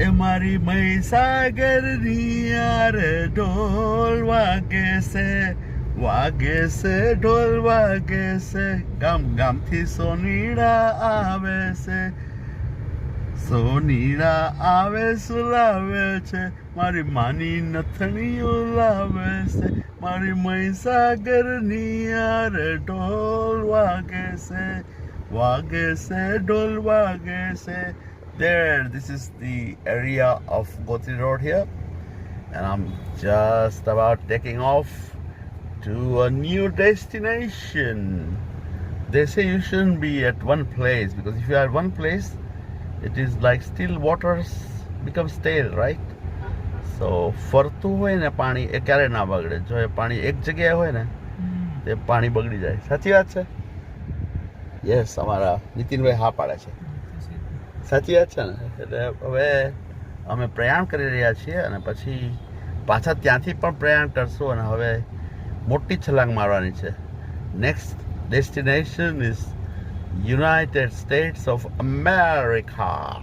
એ મારી મહીસાગરની યાર ઢોલ વાગે છે વાગે છે, ઢોલ વાગે છે. ગામ ગામથી સોનીડા આવે છે, સોનીડા આવે સુલાવે છે? મારી માની નથણીઓ લાવે છે, મારી મહીસાગરની યાર ઢોલ વાગે છે વાગે છે, ઢોલ વાગે છે. there this is the area of Gotri Road here and I'm just about taking off to a new destination they say you shouldn't be at one place because if you are at one place it is like still waters become stale right so ફરતું હોય ને પાણી એ ક્યારે ના બગડે જો એ પાણી એક જગ્યાએ હોય ને તે પાણી બગડી જાય સાચી વાત છે યસ અમારા નીતિનભાઈ હા પાડે છે સાચી વાત છે ને? એટલે હવે અમે પ્રયાણ કરી રહ્યા છીએ અને પછી પાછા ત્યાંથી પણ પ્રયાણ કરશું અને હવે મોટી છલાંગ મારવાની છે. Next destination is United States of America